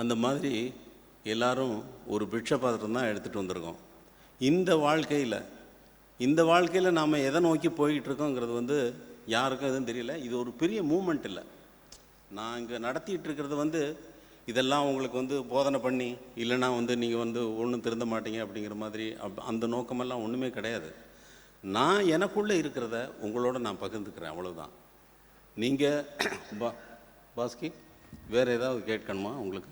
அந்த மாதிரி எல்லாரும் ஒரு பிட்சபாத்திரம் தான் எடுத்துகிட்டு வந்திருக்கோம். இந்த வாழ்க்கையில் இந்த வாழ்க்கையில் நாம் எதை நோக்கி போய்கிட்டு இருக்கோங்கிறது வந்து யாருக்கும் எதுவும் தெரியல. இது ஒரு பெரிய மூமெண்ட் இல்லை. நான் இங்கே நடத்திட்டு இருக்கிறது வந்து இதெல்லாம் உங்களுக்கு வந்து போதனை பண்ணி இல்லைன்னா வந்து நீங்கள் வந்து ஒன்றும் திருந்த மாட்டீங்க அப்படிங்கிற மாதிரி அப் அந்த நோக்கமெல்லாம் ஒன்றுமே கிடையாது. நான் எனக்குள்ளே இருக்கிறத உங்களோட நான் பகிர்ந்துக்கிறேன். அவ்வளோதான் நீங்கள் பா பாஸ்கி? வேறு ஏதாவது கேட்கணுமா உங்களுக்கு?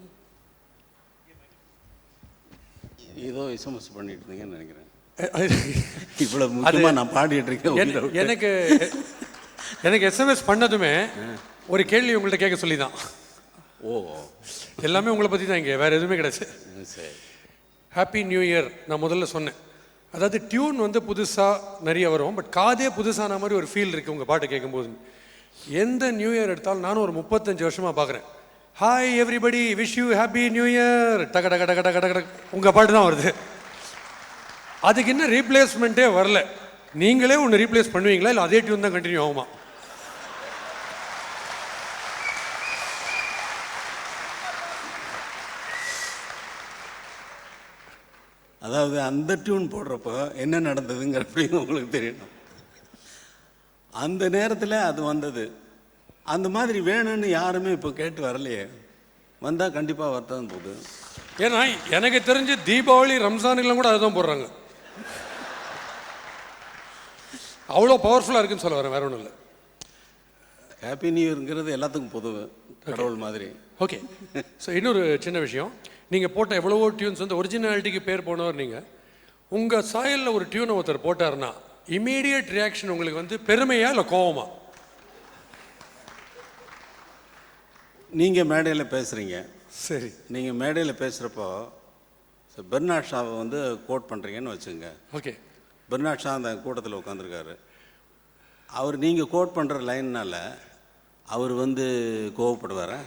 ஏதோ எஸ்எம்எஸ் பண்ணிட்டு இருந்தீங்கன்னு நினைக்கிறேன். இவ்வளவு முக்கியமாக நான் பாடிட்டு இருக்கேன். எனக்கு எனக்கு எஸ்எம்எஸ் பண்ணதுமே ஒரு கேள்வி உங்கள்ட்ட கேட்க சொல்லி தான் ஓ. எல்லாமே உங்களை பற்றி தான் இங்கே வேறு எதுவுமே கிடையாது. சரி. ஹாப்பி நியூ இயர் நான் முதல்ல சொன்னேன். அதாவது டியூன் வந்து புதுசாக நிறைய வரும் பட் காதே புதுசான மாதிரி ஒரு ஃபீல் இருக்குது உங்கள் பாட்டு கேட்கும்போது எந்த நியூ இயர் எடுத்தாலும் நானும் ஒரு முப்பத்தஞ்சு வருஷமாக பார்க்குறேன். Hi everybody wish you happy new year டக டக டக டக டக உங்கள் பாட்டு தான் வருது. அதுக்கு இன்னும் ரீப்ளேஸ்மெண்ட்டே வரல. நீங்களே ஒன்று ரீப்ளேஸ் பண்ணுவீங்களா? இல்லை அதே டியூன் தான் கண்டினியூ ஆகுமா? அதாவது அந்த டியூன் போடுறப்போ என்ன நடந்ததுங்கிறப்படியும் உங்களுக்கு தெரியணும். அந்த நேரத்தில் அது வந்தது. அந்த மாதிரி வேணும்னு யாருமே இப்போ கேட்டு வரலையே. வந்தால் கண்டிப்பாக வரத்தான் போகுது. ஏன்னா எனக்கு தெரிஞ்சு தீபாவளி ரம்ஜானுக்கெல்லாம் கூட அதுதான் போடுறாங்க. அவ்வளோ பவர்ஃபுல்லாக இருக்குன்னு சொல்ல வரேன் வேற ஒன்றும் இல்லை. ஹாப்பி நியூ இயர்ங்கிறது எல்லாத்துக்கும் பொது கடவுள் மாதிரி. ஓகே ஸோ இன்னொரு சின்ன விஷயம். நீங்கள் போட்ட எவ்வளவோ டியூன்ஸ் வந்து ஒரிஜினாலிட்டிக்கு பேர் போனவர் நீங்கள் உங்கள் சாயலில் ஒரு டியூனை ஒருத்தர் போட்டாருன்னா இமீடியட் ரியாக்ஷன் உங்களுக்கு வந்து பெருமையா இல்லை கோவமா? நீங்கள் மேடையில் பேசுகிறீங்க சரி. நீங்கள் மேடையில் பேசுகிறப்போ பெர்னாட் ஷாவை வந்து கோட் பண்ணுறீங்கன்னு வச்சுங்க ஓகே. பெர்னாட் ஷா அந்த கூட்டத்தில் உட்காந்துருக்காரு அவர் நீங்கள் கோட் பண்ணுற லைன்னால அவர் வந்து கோவப்படுவாரா?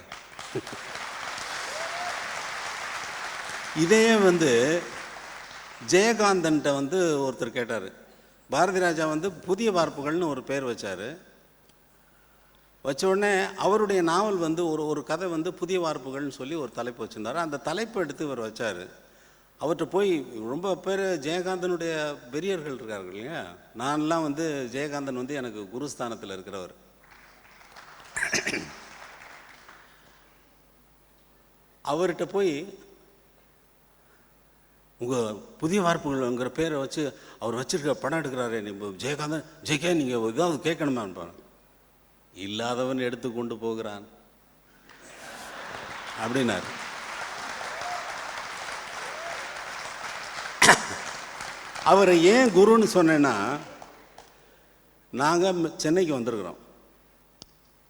இதே வந்து ஜெயகாந்தன்ட்ட வந்து ஒருத்தர் கேட்டார். பாரதி ராஜா வந்து புதிய வார்ப்புகள்னு ஒரு பேர் வச்சார். வச்ச உடனே அவருடைய நாவல் வந்து ஒரு ஒரு கதை வந்து புதிய வார்ப்புகள்னு சொல்லி ஒரு தலைப்பு வச்சுருந்தாரு. அந்த தலைப்பை எடுத்து இவர் வச்சார். அவர்கிட்ட போய் ரொம்ப பேர் ஜெயகாந்தனுடைய பெரியர்கள் இருக்கார்கள் இல்லையா? நான்லாம் வந்து ஜெயகாந்தன் வந்து எனக்கு குருஸ்தானத்தில் இருக்கிறவர். அவர்கிட்ட போய் உங்கள் புதிய வார்ப்புகள்ங்கிற பேரை வச்சு அவர் வச்சிருக்க படம் எடுக்கிறாரு நீ ஜெயகாந்தன் ஜெயகே நீங்கள் இதாவது கேட்கணுமா இல்லாதவன் எடுத்து கொண்டு போகிறான். அப்படின்னாரு. அவரை ஏன் குருன்னு சொன்னேன்னா நாங்கள் சென்னைக்கு வந்திருக்கிறோம்.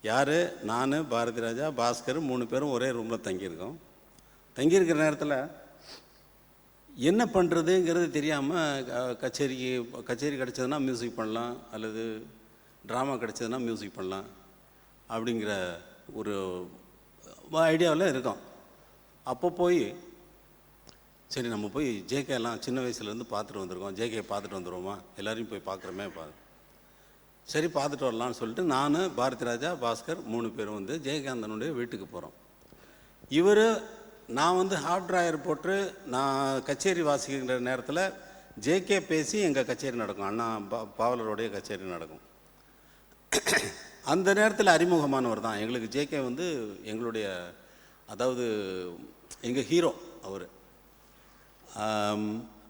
யார்? நான் பாரதி ராஜா பாஸ்கர் மூணு பேரும் ஒரே ரூமில் தங்கியிருக்கோம். தங்கியிருக்கிற நேரத்தில் என்ன பண்ணுறதுங்கிறது தெரியாமல் கச்சேரிக்கு கச்சேரி கிடச்சதுன்னா மியூசிக் பண்ணலாம் அல்லது ட்ராமா கிடச்சதுன்னா மியூசிக் பண்ணலாம் அப்படிங்கிற ஒரு ஐடியாவில் இருக்கோம். அப்போ போய் சரி நம்ம போய் ஜேகேலாம் எல்லாம் சின்ன வயசுலேருந்து பார்த்துட்டு வந்திருக்கோம். ஜேகே பார்த்துட்டு வந்துடுவோமா எல்லோரையும் போய் பார்க்குறோமே பா சரி பார்த்துட்டு வரலாம்னு சொல்லிட்டு நான் பாரதி ராஜா பாஸ்கர் மூணு பேரும் வந்து ஜெயகாந்தனுடைய வீட்டுக்கு போகிறோம் இவர் நான் வந்து ஹாஃப் ட்ராயர் போட்டு நான் கச்சேரி வாசிக்கின்ற நேரத்தில் ஜேகே பேசி எங்கள் கச்சேரி நடக்கும். அண்ணா பா பாவலருடைய கச்சேரி நடக்கும். அந்த நேரத்தில் அறிமுகமானவர் தான். எங்களுக்கு ஜேகே வந்து எங்களுடைய அதாவது எங்கள் ஹீரோ அவர்.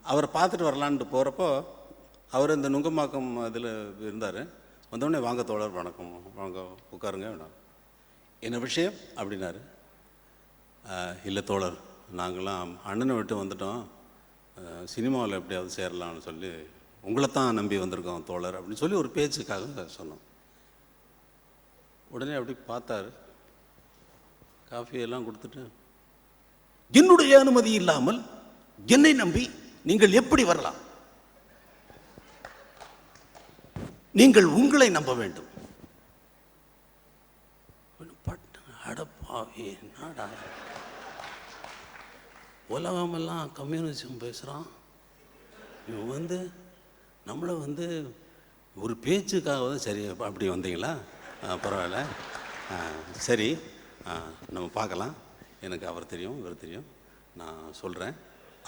அவரை பார்த்துட்டு வரலான்ட்டு போகிறப்போ அவர் இந்த நுங்கம்பாக்கம் இதில் இருந்தார். வந்தோடனே வாங்க தோழர் வணக்கம். வாங்க உட்காருங்க. வேணாம் என்ன விஷயம்? அப்படின்னாரு. இல்லை தோழர் நாங்களாம் அண்ணனை விட்டு வந்துட்டோம். சினிமாவில் எப்படியாவது சேரலாம்னு சொல்லி உங்களை தான் நம்பி வந்திருக்கோம் தோழர் அப்படின்னு சொல்லி ஒரு பேச்சுக்காக சொன்னோம். உடனே அப்படி பார்த்தாரு. காஃபி எல்லாம் கொடுத்துட்டு என்னுடைய அனுமதி இல்லாமல் என்னை நம்பி நீங்கள் எப்படி வரலாம்? நீங்கள் உங்களை நம்ப வேண்டும். பட்டு அடப்பாவே என்னடா உலகமெல்லாம் கம்யூனிசம் பேசுகிறான் இவன் வந்து நம்மளை வந்து ஒரு பேச்சுக்காக தான் சரி அப்படி வந்தீங்களா? பரவாயில்ல. சரி. நம்ம பார்க்கலாம். எனக்கு அவர் தெரியும் இவர் தெரியும். நான் சொல்கிறேன்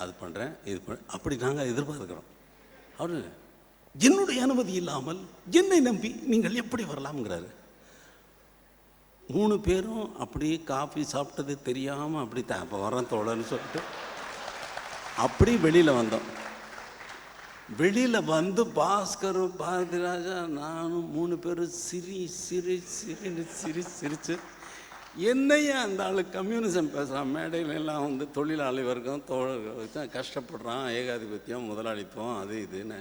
அது பண்ணுறேன் இது பண்ண அப்படி நாங்கள் எதிர்பார்க்குறோம். அவர் என்னுடைய அனுமதி இல்லாமல் என்னை நம்பி நீங்கள் எப்படி வரலாம்ங்கிறாரு. மூணு பேரும் அப்படியே காஃபி சாப்பிட்டது தெரியாமல் அப்படி த அப்போ வரேன் தோழன்னு சொல்லிட்டு அப்படி வெளியில் வந்தோம். வெளியில் வந்து பாஸ்கர் பாரதிராஜா நானும் மூணு பேரும் சிரி சிரி சிரின்னு சிரி சிரித்து என்னையா அந்த ஆள் கம்யூனிசம் பேசுகிறான் மேடையில எல்லாம் வந்து தொழிலாளி வர்க்கம் தோழர்கள் கஷ்டப்படுறான் ஏகாதிபத்தியம் முதலாளித்துவம் அது இதுன்னு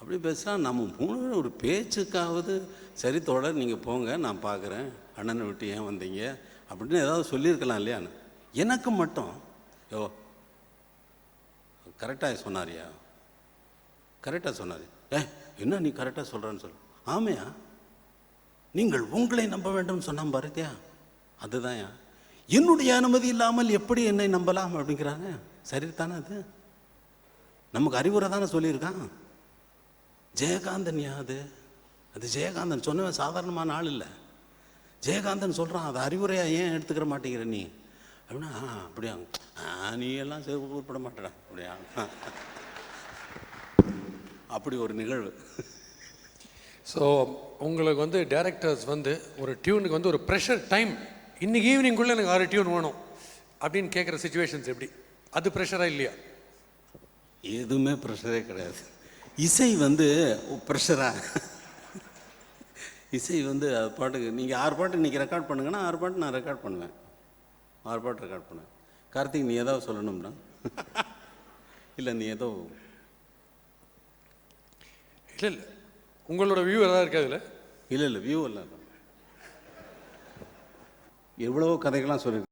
அப்படி பேசுகிறான் நம்ம மூணு பேரும் ஒரு பேச்சுக்காவது சரி தோழர் நீங்கள் போங்க நான் பார்க்குறேன் அண்ணனை விட்டு ஏன் வந்தீங்க? அப்படின்னு ஏதாவது சொல்லியிருக்கலாம் இல்லையான்னு எனக்கு மட்டும். யோ கரெக்டாக சொன்னாரியா? கரெக்டாக சொன்னார். ஏ என்ன நீ கரெக்டாக சொல்கிறேன்னு சொல்லு. ஆமையா? நீங்கள் உங்களை நம்ப வேண்டும் சொன்னான் பாரதியா? அதுதான்யா. என்னுடைய அனுமதி இல்லாமல் எப்படி என்னை நம்பலாம்? அப்படிங்கிறாங்க சரி தானே அது? நமக்கு அறிவுரை தானே சொல்லியிருக்கான். ஜெயகாந்தன் யா அது? அது ஜெயகாந்தன். சொன்னவன் சாதாரணமான ஆள் இல்லை. ஜெயகாந்தன் சொல்கிறான் அது அறிவுரையா ஏன் எடுத்துக்கிற மாட்டேங்கிற நீ? அப்படின்னா "ஆ, அப்படியா? நீ எல்லாம் உருப்பட மாட்டடா. அப்படியா? அப்படி ஒரு நிகழ்வு. ஸோ உங்களுக்கு வந்து டேரக்டர்ஸ் வந்து ஒரு டியூனுக்கு வந்து ஒரு ப்ரெஷர் டைம் இன்னைக்கு ஈவினிங்குள்ளே எனக்கு ஆறு டியூன் வேணும். அப்படின்னு கேட்குற சுச்சுவேஷன்ஸ் எப்படி? அது ப்ரெஷராக இல்லையா? எதுவுமே ப்ரெஷரே கிடையாது. இசை வந்து ப்ரெஷரா இசை வந்து அது பாட்டுக்கு நீங்கள் ஆறு பாட்டு இன்றைக்கி ரெக்கார்ட் பண்ணுங்கன்னா ஆறு பாட்டு நான் ரெக்கார்ட் பண்ணுவேன். ஆறு பாட்டு ரெக்கார்ட் பண்ணுவேன். கார்த்திக் நீ ஏதாவது சொல்லணும்னா இல்லை நீ ஏதோ இல்லை இல்லை. உங்களோட வியூ எதாவது இருக்கா இதில்? இல்லை இல்லை வியூ இல்லை. எவ்வளவோ கதைகள்லாம் சொல்லி